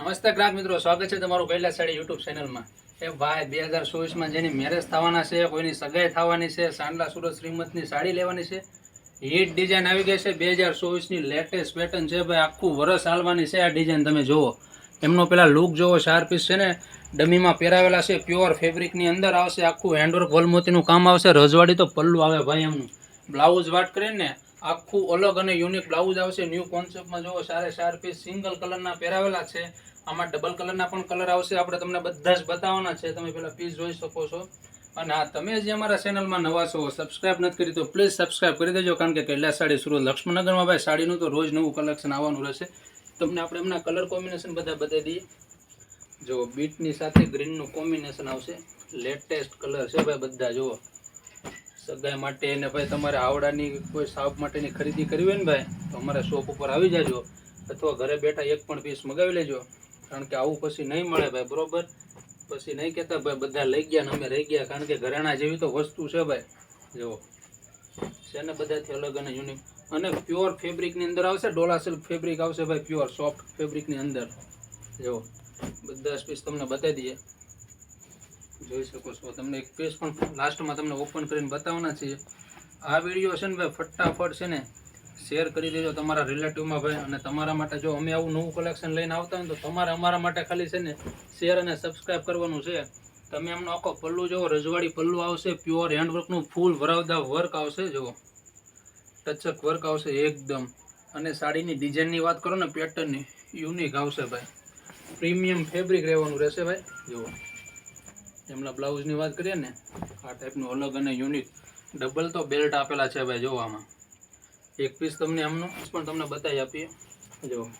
નમસ્તે ગ્રાહક મિત્રો, સ્વાગત છે તમારું પહેલા સાડી યુટ્યુબ ચેનલમાં એ ભાઈ, બે હજાર ચોવીસમાં જેની મેરેજ થવાના છે, કોઈની સગાઈ થવાની છે, સાંડલા સુરત શ્રીમંતની સાડી લેવાની છે. હિટ ડિઝાઇન આવી ગઈ છે, બે હજાર ચોવીસની લેટેસ્ટ પેટર્ન છે ભાઈ, આખું વરસ હાલવાની છે આ ડિઝાઇન તમે જુઓ. એમનો પેલા લુક ચાર પીસ છે ને, ડમીમાં પહેરાવેલા છે પ્યોર ફેબ્રિકની અંદર આવશે, આખું હેન્ડવર્ક વલમોતીનું કામ આવશે, રજવાડી તો પલ્લુ આવે ભાઈ એમનું. બ્લાઉઝ વાત કરીને આખું અલગ અને યુનિક બ્લાઉઝ આવશે ન્યૂ કોન્સેપ્ટમાં જોવો સારે ચાર પીસ સિંગલ કલરના પહેરાવેલા છે. આમાં ડબલ કલરના પણ કલર આવશે. આપણે તમને બધા જ બતાવવાના છે. તમે પેલા પીસ જોઈ શકો છો. અને હા, તમે જે અમારા ચેનલમાં નવા છો સબસ્ક્રાઇબ નથી કરી તો પ્લીઝ સબસ્ક્રાઇબ કરી દેજો, કારણ કે કૈલાસ સાડી સુરત લક્ષ્મણનગરમાં ભાઈ સાડીનું તો રોજ નવું કલેક્શન આવવાનું રહેશે. તમને આપણે એમના કલર કોમ્બિનેશન બધા બતાવી દઈએ. જો બીટની સાથે ગ્રીનનું કોમ્બિનેશન આવશે. લેટેસ્ટ કલર છે ભાઈ બધા, જુઓ. સગાઈ માટે ને ભાઈ તમારે આવડાની કોઈ સાપ માટેની ખરીદી કરવી હોય ને ભાઈ, તો અમારા શોપ ઉપર આવી જાજો. અથવા ઘરે બેઠા એક પણ પીસ મગાવી લેજો. કારણ કે આવું પછી નહીં મળે ભાઈ, બરોબર? પછી નહીં કહેતા ભાઈ, બધા લઈ ગયા ને અમે રહી ગયા. કારણ કે ઘરેણા જેવી તો વસ્તુ છે ભાઈ. જુઓ. છે ને બધાથી અલગ અને યુનિક અને પ્યોર ફેબ્રિકની અંદર આવશે ડોલા સિલ્ક ફેબ્રિક આવશે ભાઈ પ્યોર સોફ્ટ ફેબ્રિકની અંદર. જુઓ. બધા પીસ તમને બતાવી દઈએ. જોઈ શકો છો. તમને એક પેજ પણ લાસ્ટમાં તમને ઓપન કરીને બતાવવાના છીએ. આ વીડિયો છે ને ભાઈ, ફટાફટ છે ને શેર કરી દેજો તમારા રિલેટિવમાં ભાઈ. અને તમારા માટે જો અમે આવું નવું કલેક્શન લઈને આવતા હોય તો તમારે અમારા માટે ખાલી છે ને શેર અને સબસ્ક્રાઇબ કરવાનું છે. તમે એમનો આખો પલ્લુ જુઓ રજવાડી પલ્લુ આવશે પ્યોર હેન્ડવર્કનું ફૂલ વરાવદા વર્ક આવશે, જુઓ. ટચક વર્ક આવશે એકદમ. અને સાડીની ડિઝાઇનની વાત કરો ને પેટર્નની યુનિક આવશે ભાઈ. પ્રીમિયમ ફેબ્રિક રહેવાનું રહેશે ભાઈ, જુઓ. એમના બ્લાઉઝની વાત કરીએ ને, આ ટાઈપનું અલગ અને યુનિક ડબલ તો બેલ્ટ આપેલા છે ભાઈ જોવામાં. એક પીસ તમને એમનું પણ તમને બતાવી આપીએ. જો.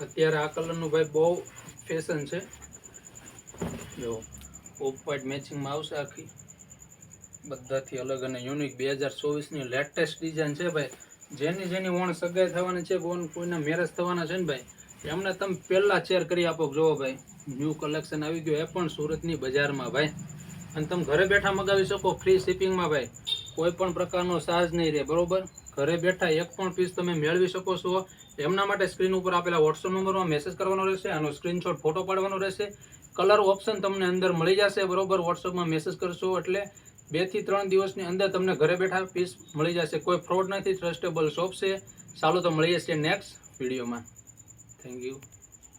અત્યારે આ કલરનું ભાઈ બહુ ફેશન છે. જો. ઓફ વ્હાઇટ મેચિંગમાં આવશે આખી. બધાથી અલગ અને યુનિક બે હજાર ચોવીસની લેટેસ્ટ ડિઝાઇન છે ભાઈ. જેની જેની વણ સગાઈ થવાની છે કોણ કોઈના મેરેજ થવાના છે ને ભાઈ, એમને તમે પહેલાં શેર કરી આપો જોવો ભાઈ. ન્યૂ કલેક્શન આવી ગયું એ પણ સુરતની બજારમાં ભાઈ. અને તમે ઘરે બેઠા મગાવી શકો ફ્રી શિપિંગમાં ભાઈ. કોઈ પણ પ્રકારનો ચાર્જ નહીં રહે, બરોબર? ઘરે બેઠા એક પણ પીસ તમે મેળવી શકો છો. એમના માટે સ્ક્રીન ઉપર આપેલા વોટ્સઅપ નંબરમાં મેસેજ કરવાનો રહેશે, આનો સ્ક્રીનશોટ ફોટો પાડવાનો રહેશે. કલર ઓપ્શન તમને અંદર મળી જશે, બરોબર? વોટ્સઅપમાં મેસેજ કરશો એટલે બેથી ત્રણ દિવસની અંદર તમને ઘરે બેઠા પીસ મળી જશે. કોઈ ફ્રોડ નથી ટ્રસ્ટેબલ શોપ છે. ચાલો તો મળીએ છીએ નેક્સ્ટ વિડીયોમાં થેન્ક યુ